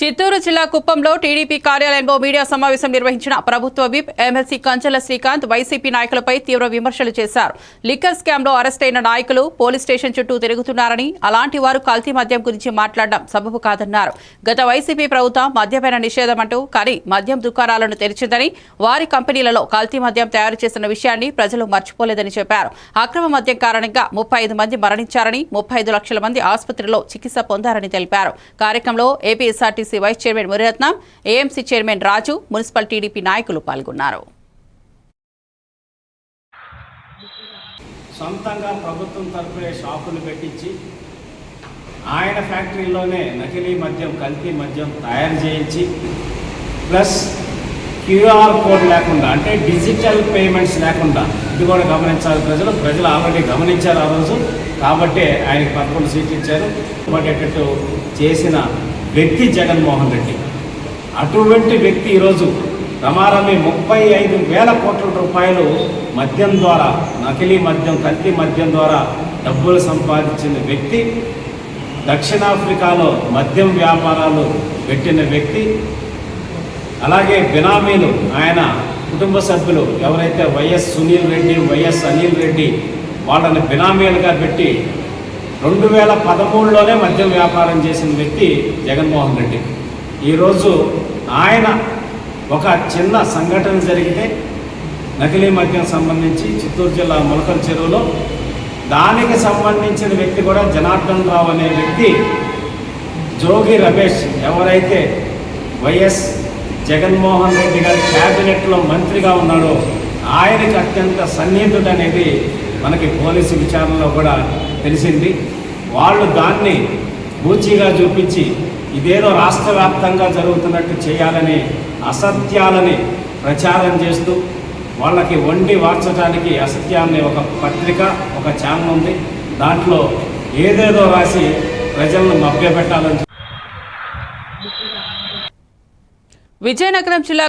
చిత్తూరు జిల్లా కుప్పంలో టీడీపీ కార్యాలయంలో మీడియా సమావేశం నిర్వహించిన ప్రభుత్వ whip MLC Kanchela Srikanth YCP నాయకులపై తీవ్ర విమర్శలు చేశారు. లిక్కర్ స్కామ్లో అరెస్టైన నాయకులు పోలీస్ స్టేషన్ చుట్టూ తిరుగుతున్నారని అలాంటి వారు కల్తీ మద్యం గురించి మాట్లాడడం సబబు కాదన్నారు. గత వైసీపీ ప్రభుత్వం మద్యపైన నిషేధం అంటూ కానీ మద్యం దుకాణాలను తెరిచిందని వారి కంపెనీలలో కల్తీ మద్యం తయారు చేసిన విషయాన్ని ప్రజలు మర్చిపోలేదని చెప్పారు. అక్రమ మద్యం కారణంగా ముప్పై ఐదు మంది మరణించారని ముప్పై ఐదు లక్షల మంది ఆసుపత్రిలో చికిత్స పొందారని తెలిపారు. కార్యక్రమంలో APSRTC vice chairman Muriratnam AMC chairman Raju municipal TDP నాయకులు పాల్గొన్నారు. సొంతంగా ప్రభుత్వం తరపునే షాపులు పెట్టించి ఆయన ఫ్యాక్టరీలోనే నకిలీ మద్యం కల్తీ మద్యం తయారు చేయించి ప్లస్ క్యూఆర్ కోడ్ లేకుండా అంటే డిజిటల్ పేమెంట్స్ లేకుండా ఇది కూడా గమనించాలి ప్రజలు ప్రజలు ఆల్రెడీ గమనించారు ఆ రోజు కాబట్టి ఆయనకి పదకొండు సీట్లు ఇచ్చారు. పడేటట్టు చేసిన వ్యక్తి జగన్మోహన్ రెడ్డి. అటువంటి వ్యక్తి ఈరోజు రమారమి ముప్పై ఐదు వేల కోట్ల రూపాయలు మద్యం ద్వారా నకిలీ మద్యం కల్తీ మద్యం ద్వారా డబ్బులు సంపాదించిన వ్యక్తి దక్షిణాఫ్రికాలో మద్యం వ్యాపారాలు పెట్టిన వ్యక్తి అలాగే బినామీలు ఆయన కుటుంబ సభ్యులు ఎవరైతే వైఎస్ సునీల్ రెడ్డి వైఎస్ అనిల్ రెడ్డి వాళ్ళని బినామీలుగా పెట్టి రెండు వేల పదమూడులోనే మద్యం వ్యాపారం చేసిన వ్యక్తి జగన్మోహన్ రెడ్డి. ఈరోజు ఆయన ఒక చిన్న సంఘటన జరిగితే నకిలీ మద్యం సంబంధించి చిత్తూరు జిల్లా మొలకల చెరువులో దానికి సంబంధించిన వ్యక్తి కూడా జనార్దన్ రావు అనే వ్యక్తి జోగి రమేష్ ఎవరైతే వైఎస్ జగన్మోహన్ రెడ్డి గారి క్యాబినెట్లో మంత్రిగా ఉన్నాడో ఆయనకి అత్యంత సన్నిహితుడు అనేది మనకి పోలీసు విచారణలో కూడా తెలిసింది. వాళ్ళు దాన్ని బూచిగా చూపించి ఇదేదో రాష్ట్ర వ్యాప్తంగా జరుగుతున్నట్టు చేయాలని అసత్యాలని ప్రచారం చేస్తూ వాళ్ళకి వండి వార్చడానికి అసత్యాన్ని ఒక పత్రిక ఒక ఛానల్ ఉంది. దాంట్లో ఏదేదో రాసి ప్రజలను మభ్యపెట్టాలని విజయనగరం జిల్లా